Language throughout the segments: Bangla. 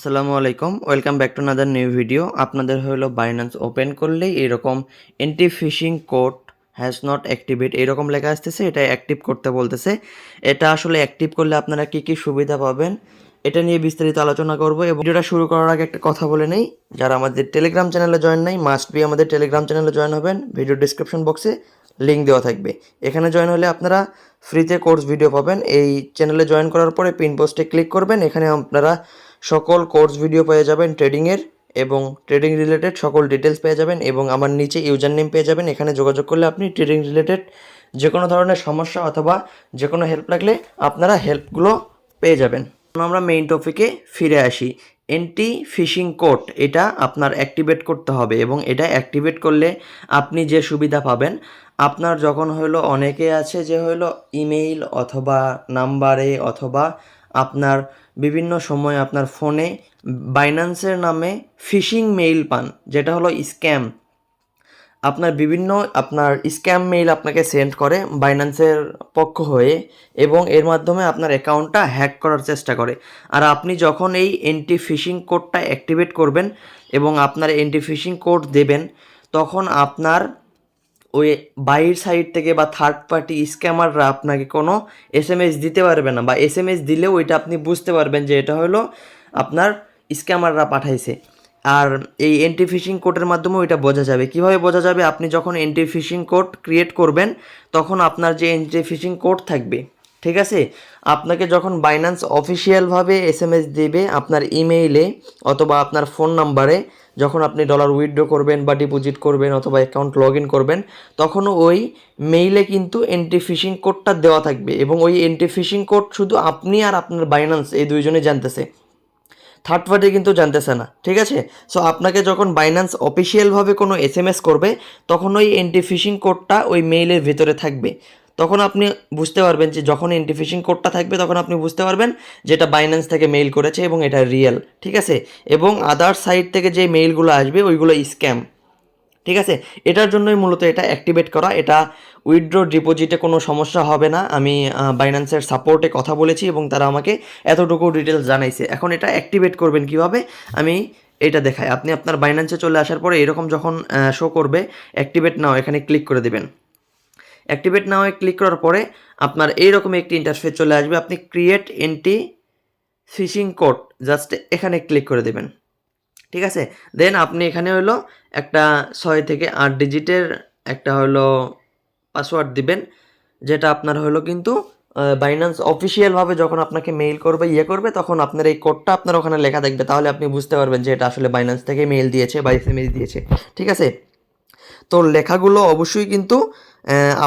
আসসালামু আলাইকুম। Welcome back to another new video আপনাদের হলো বাইন্যান্স ওপেন করলেই এরকম anti phishing code has not activate এরকম লেখা আসতেছে, এটা অ্যাক্টিভ করতে বলতেছে। এটা আসলে অ্যাক্টিভ করলে আপনারা কি কি সুবিধা পাবেন, এটা নিয়ে বিস্তারিত আলোচনা করব এবং ভিডিওটা শুরু করার আগে একটা কথা বলে নেই। যারা আমাদের টেলিগ্রাম চ্যানেলে জয়েন নাই মাস্ট বি আমাদের টেলিগ্রাম চ্যানেলে জয়েন হবেন। ভিডিও ডিসক্রিপশন বক্সে লিঙ্ক দেওয়া থাকবে। এখানে জয়েন হলে আপনারা ফ্রিতে কোর্স ভিডিও পাবেন। এই চ্যানেলে জয়েন করার পরে পিন পোস্টে ক্লিক করবেন। এখানে আপনারা সকল কোর্স ভিডিও পেয়ে যাবেন ট্রেডিংয়ের এবং ট্রেডিং রিলেটেড সকল ডিটেলস পেয়ে যাবেন এবং আমার নিচে ইউজার নেম পেয়ে যাবেন। এখানে যোগাযোগ করলে আপনি ট্রেডিং রিলেটেড যে কোনো ধরনের সমস্যা অথবা যে কোনো হেল্প লাগলে আপনারা হেল্পগুলো পেয়ে যাবেন। আমরা মেইন টপিকে ফিরে আসি। এন্টি ফিশিং কোড এটা আপনার অ্যাক্টিভেট করতে হবে এবং এটা অ্যাক্টিভেট করলে আপনি যে সুবিধা পাবেন, আপনার যখন হলো অনেকে আছে যে হলো ইমেইল অথবা নাম্বারে অথবা আপনার বিভিন্ন সময় আপনার ফোনে বাইন্যান্সের নামে ফিশিং মেইল পান, যেটা হলো স্ক্যাম আপনার বিভিন্ন, আপনার স্ক্যাম মেইল আপনাকে সেন্ড করে বাইন্যান্সের পক্ষ হয়ে এবং এর মাধ্যমে আপনার অ্যাকাউন্টটা হ্যাক করার চেষ্টা করে। আর আপনি যখন এই এন্টি ফিশিং কোডটা অ্যাক্টিভেট করবেন এবং আপনার এন্টি ফিশিং কোড দেবেন, তখন আপনার ওই বাইর সাইড থেকে বা থার্ড পার্টি স্ক্যামাররা আপনাকে কোনো এস এম এস দিতে পারবে না বা এস এম এস দিলেও ওইটা আপনি বুঝতে পারবেন যে এটা হলো আপনার স্ক্যামাররা পাঠাইছে। আর এই এন্ট্রি ফিশিং কোডের মাধ্যমে ওইটা বোঝা যাবে। কীভাবে বোঝা যাবে? আপনি যখন এন্ট্রি ফিশিং কোড ক্রিয়েট করবেন, তখন আপনার যে এন্ট্রি ফিশিং কোড থাকবে ঠিক আছে? আপনাকে যখন বাইন্যান্স অফিসিয়ালভাবে এস এম এস দেবে আপনার ইমেইলে অথবা আপনার ফোন নাম্বারে যখন আপনি ডলার উইথড্র করবেন বা ডিপোজিট করবেন অথবা অ্যাকাউন্ট লগ ইন করবেন, তখন ওই মেইলে কিন্তু এন্টি ফিশিং কোডটা দেওয়া থাকবে এবং ওই এন্টি ফিশিং কোড শুধু আপনি আর আপনার বাইন্যান্স এই দুইজনে জানতেছে। থার্ড পার্টি কিন্তু জানতেছে না, ঠিক আছে? সো আপনাকে যখন বাইন্যান্স অফিসিয়ালভাবে কোনো এস এম এস করবে, তখন ওই এন্টি ফিশিং কোডটা ওই মেইলের ভিতরে থাকবে। তখন আপনি বুঝতে পারবেন যে যখন এন্টি ফিশিং কোডটা থাকবে, তখন আপনি বুঝতে পারবেন যে এটা বাইন্যান্স থেকে মেইল করেছে এবং এটা রিয়েল ঠিক আছে? এবং আদার সাইড থেকে যে মেইলগুলো আসবে, ওইগুলো স্ক্যাম ঠিক আছে? এটার জন্যই মূলত এটা অ্যাক্টিভেট করা। এটা উইথড্র ডিপোজিটে কোনো সমস্যা হবে না। আমি বাইন্যান্সের সাপোর্টে কথা বলেছি এবং তারা আমাকে এতটুকু ডিটেলস জানাইছে। এখন এটা অ্যাক্টিভেট করবেন কীভাবে? আমি এটা দেখাই। আপনি আপনার বাইন্যান্সে চলে আসার পরে এরকম যখন শো করবে অ্যাক্টিভেট নাও, এখানে ক্লিক করে দেবেন। অ্যাক্টিভেট নাও ক্লিক করার পরে আপনার এইরকম একটি ইন্টারফেস চলে আসবে। আপনি create anti phishing code just এখানে ক্লিক করে দেবেন। ঠিক আছে? দেন আপনি এখানে হলো একটা ছয় থেকে আট ডিজিটের একটা হলো পাসওয়ার্ড দিবেন, যেটা আপনার হলো কিন্তু বাইন্যান্স অফিসিয়ালভাবে যখন আপনাকে মেইল করবে ইয়ে করবে, তখন আপনার এই কোডটা আপনার ওখানে লেখা থাকবে। তাহলে আপনি বুঝতে পারবেন যে এটা আসলে বাইন্যান্স থেকে মেইল দিয়েছে বা এস দিয়েছে। ঠিক আছে? তো লেখাগুলো অবশ্যই কিন্তু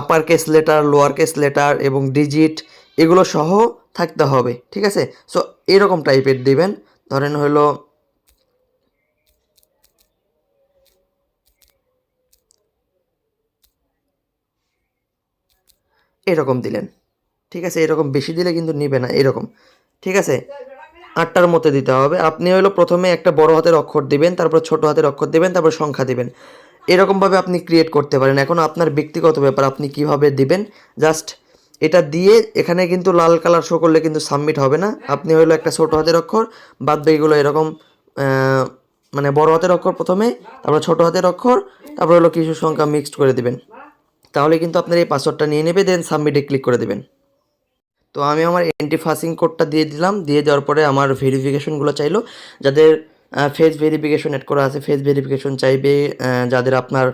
upper case letter lower case letter এবং ডিজিট এগুলো সহ থাকতে হবে, ঠিক আছে? সো এরকম টাইপের দিবেন। ধরেন হলো, এরকম দিলেন। ঠিক আছে? এরকম বেশি দিলে কিন্তু নিবে না, এরকম। ঠিক আছে? আটটার মধ্যে দিতে হবে। আপনি হলো প্রথমে একটা বড় হাতের অক্ষর দিবেন, তারপর ছোট হাতের অক্ষর দিবেন, তারপর সংখ্যা দিবেন। এরকমভাবে আপনি ক্রিয়েট করতে পারেন। এখন আপনার ব্যক্তিগত ব্যাপার, আপনি কীভাবে দিবেন? জাস্ট এটা দিয়ে এখানে কিন্তু লাল কালার শো করলে কিন্তু সাবমিট হবে না। আপনি হলো একটা ছোট হাতের অক্ষর, বাদ বাকিগুলো এরকম মানে বড় হাতের অক্ষর প্রথমে, তারপর ছোট হাতের অক্ষর, তারপর হলো কিছু সংখ্যা মিক্সড করে দিবেন। তাহলে কিন্তু আপনার এই পাসওয়ার্ডটা নিয়ে নেবে দেন সাবমিটে ক্লিক করে দেবেন। তো আমি আমার এন্টি ফাসিং কোডটা দিয়ে দিলাম। দিয়ে দেওয়ার পরে আমার ভেরিফিকেশনগুলো চাইলো। যাদের ফেস ভেরিফিকেশন অ্যাড করা আছে। ফেস ভেরিফিকেশন চাইবে যাদের আপনার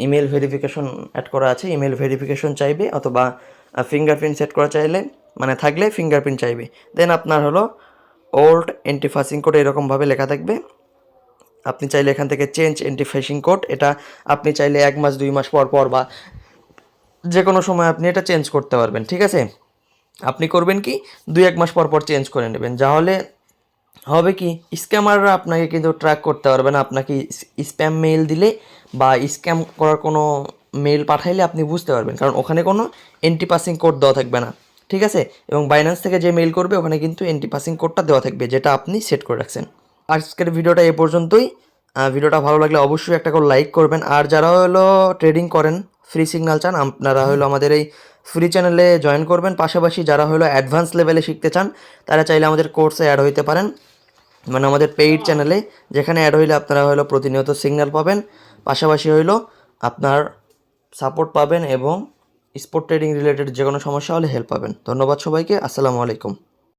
ইমেল ভেরিফিকেশন অ্যাড করা আছে ইমেল ভেরিফিকেশন চাইবে অথবা ফিঙ্গারপ্রিন্ট সেট করা চাইলে মানে থাকলে ফিঙ্গারপ্রিন্ট চাইবে। দেন আপনার হলো ওল্ড এন্টি ফাসিং কোড এরকমভাবে লেখা থাকবে। আপনি চাইলে এখান থেকে চেঞ্জ এন্টি ফেসিং কোড এটা আপনি চাইলে এক মাস, দুই মাস পর পর বা যে কোনো সময় আপনি এটা চেঞ্জ করতে পারবেন, ঠিক আছে? আপনি করবেন কি? দুই, এক মাস পর পর চেঞ্জ করে নেবেন। যাহলে হবে কি? স্ক্যামাররা আপনাকে কিন্তু ট্র্যাক করতে পারবে না। আপনাকে স্প্যাম মেইল দিলে বা স্ক্যাম করার কোনো মেইল পাঠাইলে আপনি বুঝতে পারবেন। কারণ ওখানে কোনো এন্টি পাসিং কোড দেওয়া থাকবে না। ঠিক আছে? এবং বাইন্যান্স থেকে যে মেইল করবে, ওখানে কিন্তু এন্টি পাসিং কোডটা দেওয়া থাকবে, যেটা আপনি সেট করে রাখছেন। আজকের ভিডিওটা এ পর্যন্তই। ভিডিওটা ভালো লাগলে অবশ্যই একটা করে লাইক করবেন। আর যারা হলো ট্রেডিং করেন ফ্রি সিগনাল চান, আপনারা হলো আমাদের এই ফ্রি চ্যানেলে জয়েন করবেন। পাশাপাশি যারা হলো অ্যাডভান্স লেভেলে শিখতে চান, তারা চাইলে আমাদের কোর্সে অ্যাড হইতে পারেন। মানে আমাদের পেইড চ্যানেলে যেখানে অ্যাড হইলে আপনারা হলো প্রতিনিয়ত সিগন্যাল পাবেন। পাশাপাশি হইল আপনার সাপোর্ট পাবেন এবং স্পোর্ট ট্রেডিং রিলেটেড যে কোনো সমস্যা হলে হেল্প পাবেন। ধন্যবাদ সবাইকে, আসসালামু আলাইকুম।